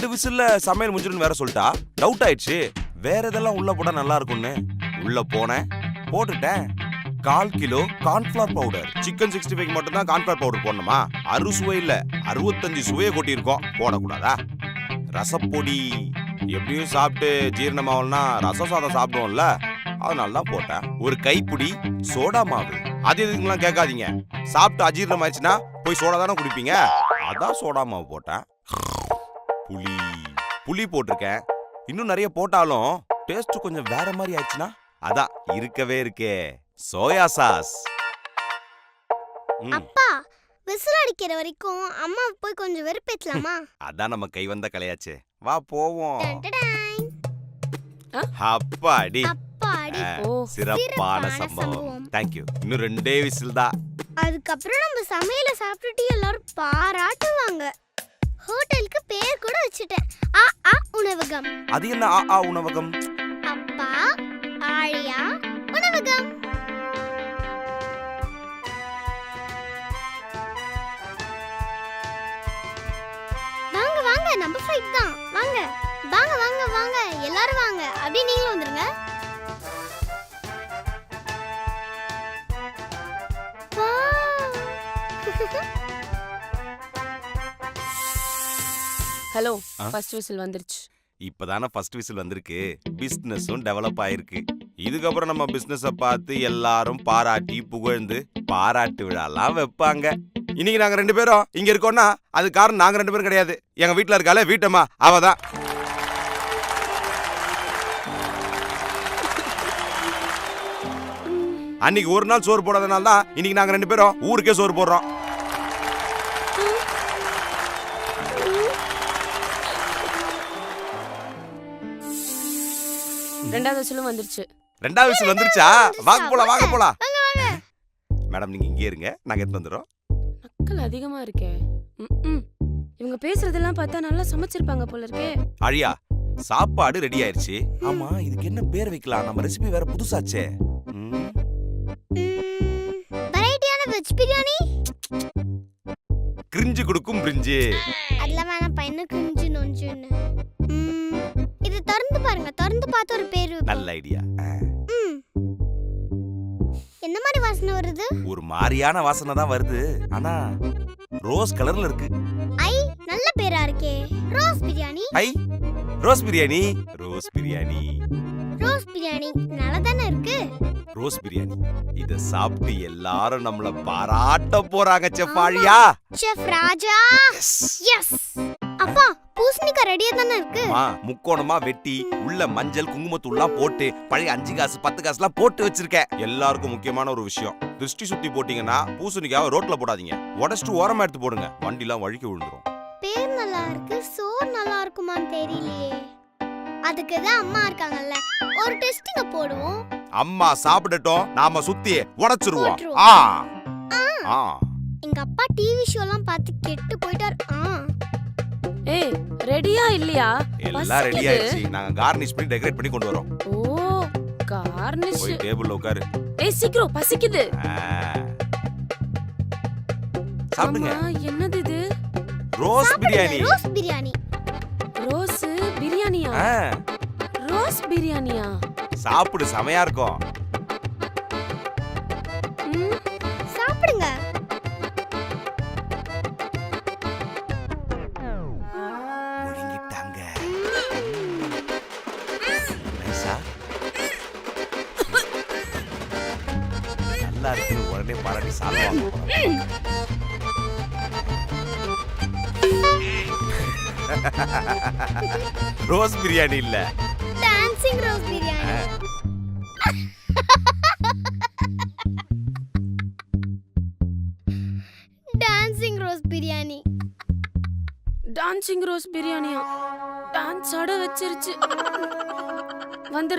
ரெண்டு விசில்ல சமையல் முடிஞ்சிடும் வேற சொல்லிட்டா. டவுட் ஆயிடுச்சு. வேற இதெல்லாம் உள்ள போட்டா நல்லா இருக்கும்னு? உள்ள போனேன். போட்டுட்டேன். கால் kilo cornflour powder chicken sixty five மட்டும் தான் கார்ன்ஃபிளவர் பவுடர் போடணுமா? அறு சுவை இல்ல. அறுபத்தஞ்சு சுவையை கொட்டியிருக்கோம். போடக்கூடாதா? ரசப்பொடி. எப்படியும் சாப்பிட்டு ஜீரணமாவல்னா ரசம் சாதம் சாப்பிடுவோம்ல. அதனால தான் போட்டேன். ஒரு கைப்பிடி சோடா மாவு. அது எதுக்குலாம் கேட்காதீங்க. சாப்பிட்டு அஜீரணம் ஆயிடுச்சுன்னா போய் சோடா தானே குடிப்பீங்க? அதான் சோடா மாவு போட்டேன். புளி. புளி போட்டிருக்கேன். இன்னும் நிறைய போட்டாலும் டேஸ்ட் கொஞ்சம் வேற மாதிரி ஆயிடுச்சுன்னா? அதான் இருக்கவே இருக்கே. Soya sauce. அப்பா விசில் அடிக்கிற வரைக்கும் அம்மா போய் கொஞ்சம் வெறுப்பேத்தலாமா? அதான் நம்ம கை வந்த கலையாச்சே. வா போவோம். அப்பாடி. சிறப்பான சம்பவம். தேங்க்யூ இன்னும் ரெண்டே விசில் தான். அதுக்கப்புறம் நம்ம சமையல சாப்பிட்டுட்டு எல்லாரும் பாராட்டுவாங்க. ஹோட்டலுக்கு பேர் கூட வச்சுட்டேன். ஆ ஆ உணவகம். அது என்ன ஆ ஆ உணவகம்? அப்பா ஆழியா உணவகம். வாங்க வாங்க நம்ம ஃப்ளைட் தான். வாங்க. வாங்க வாங்க வாங்க. ஹலோ? ஃபர்ஸ்ட் விசில் வந்துருச்சு. இப்பதானே ஃபர்ஸ்ட் விசில் வந்திருக்கு. பிசினஸும் டெவலப் ஆயிருக்கு. இதுக்கப்புறம் நம்ம பிசினஸ பார்த்து எல்லாரும் பாராட்டி புகழ்ந்து பாராட்டு விழாலாம் வைப்பாங்க. இன்னைக்கு நாங்க ரெண்டு பேரும் இங்க இருக்கோம்னா அது காரணம் நாங்க ரெண்டு பேரும் கிடையாது. எங்க வீட்ல இருக்காளே வீட்டம்மா அவ தான் அன்னைக்கு ஒரு நாள் சோறு போடாதனால தான் இன்னைக்கு நாங்க ரெண்டு பேரும் ஊருக்கே சோறு போடுறோம். ரெண்டாவது விசிலும் வந்துருச்சு. ரெண்டாவது விசில் வந்துருச்சா? வாங்க போலாம் வாங்க போலாம். வாங்க வாங்க. மேடம் நீங்க இங்கே இருங்க. நாங்க எடுத்து வந்துடுறோம். மக்கள் அதிகமா இருக்கே. இவங்க பேசுறதெல்லாம் பார்த்தா நல்லா சமைச்சிருப்பாங்க போல இருக்கே. அழியா சாப்பாடு ரெடி ஆயிருச்சு. ஆமா இதுக்கு என்ன பேர் வைக்கலாம்? நம்ம ரெசிபி வேற புதுசாச்சே. ம், வெரைட்டியான வெஜ் பிரியாணி கிரிஞ்சு கொடுக்கும் பிரிஞ்சு. அதெல்லாம் வேணாம் பையனு குஞ்சு நொஞ்சுன்னு. பாருங்க திறந்து பார்த்து ஒரு பேர். நல்ல ஐடியா. என்ன மாதிரி வாசனை வருது? ஒரு மாதிரியான வாசனை தான் வருது. ஆனா ரோஸ் கலர்ல இருக்கு. ஐ நல்ல பேரா இருக்கே. ரோஸ் பிரியாணி. ஐ rose biryani. Rose biryani. Rose biryani நல்லா தானே இருக்கு? ரோஸ் பிரியாணி. இத சாப்பிட்டு எல்லாரும் நம்மள பாராட்ட போறாங்க செஃப் ஆழியா. செஃப் ராஜா. எஸ் அப்பா பூசணிக்காய் தானே இருக்கு. அம்மா, முக்கோணமா வெட்டி உள்ள மஞ்சள் குங்குமத்தூள்லாம் போட்டு பழைய அஞ்சு காசு பத்து காசுலாம் போட்டு வச்சிருக்கேன். எல்லாருக்கும் முக்கியமான ஒரு விஷயம். திருஷ்டி சுத்தி போட்டீங்கன்னா பூசணிக்காவை ரோட்ல போடாதீங்க. உடச்சிட்டு ஓரமா எடுத்து போடுங்க. வண்டிலாம் வழுக்கி விழுந்துரும். பேர் நல்லா இருக்கு சோறு நல்லா இருக்குமான்னு தெரியலையே. அதுக்கு தான் அம்மா இருக்காங்கல்ல. ஒரு டெஸ்டிங்க போடுவோம். அம்மா சாப்பிடட்டும். நாம சுத்தி உடைச்சிருவோம். ஆ. ஆ. எங்க அப்பா டிவி ஷோலாம் பார்த்து கெட்டு போயிட்டார். ஆ. ஏய் ரெடியா இல்லையா? எல்லாம் ரெடி. ஆயிடுச்சு. நாங்க கார்னிஷ் பண்ணி டெக்கரேட் பண்ணி கொண்டு வரோம். ஓ கார்னிஷ் போய் டேபிள்ல உட்காரு. ஏய் சீக்கிரம் பசிக்குது. சாப்பிடுங்க. என்னது இது? Rose biryani. Rose biryani. Rose பிரியாணியா? ரோஸ் பிரியாணியா? சாப்பிடு செமையா இருக்கும். முழுங்கிட்டாங்க நைஸா? நல்லா உடனே பாராட்டி சாப்பிடுவாங்க ரோஸ் பிரியாணி இல்ல. Dancing rose biryani dancing rose biryani dancing rose பிரியாணியா டான்ஸ் ஆட வச்சிருச்சு. வந்து